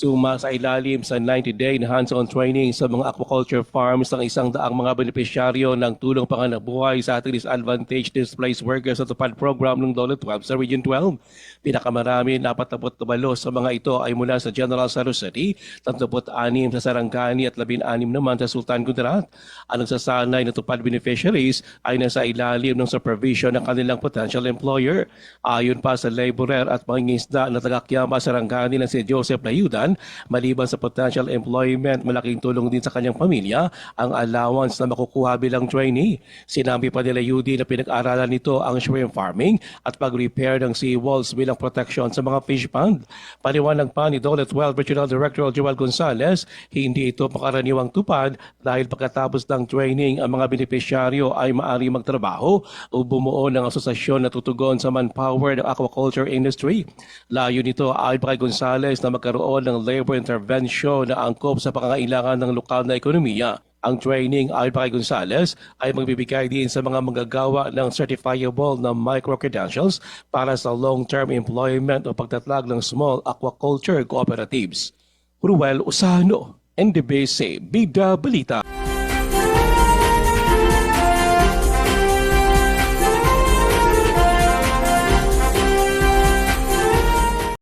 Suma sa ilalim sa 90-day na hands-on training sa mga aquaculture farms ng isang daang mga benepisyaryo ng tulong panganabuhay sa ating disadvantaged displaced workers sa tupad program ng Dole 12 sa Region 12. Pinakamarami, 48 sa mga ito ay mula sa General Santos City, 36 sa Sarangani at 16 naman sa Sultan Kudarat. Ang nagsasanay na tupad beneficiaries ay nasa ilalim ng supervision ng kanilang potential employer. Ayon pa sa laborer at mangingisda na taga-Kiama Sarangani na si Joseph Layudan, maliban sa potential employment, malaking tulong din sa kanyang pamilya ang allowance na makukuha bilang trainee. Sinabi pa nila Yudi na pinag-aralan nito ang shrimp farming at pag-repair ng seawalls bilang protection sa mga fish pond. Paliwanag pa ni Dole 12 Regional Director Joel Gonzalez, hindi ito makaraniwang tupad dahil pagkatapos ng training ang mga benepisyaryo ay maari magtrabaho o bumuo ng asosasyon na tutugon sa manpower ng aquaculture industry. Layo nito ay kay Gonzalez na magkaroon ng labor intervention na angkop sa pangangailangan ng lokal na ekonomiya. Ang training ayon kay Gonzales ay magbibigay din sa mga manggagawa ng certifiable na micro-credentials para sa long-term employment o pagtatlag ng small aquaculture cooperatives. Ruel Usano, NDBC, Bida Balita.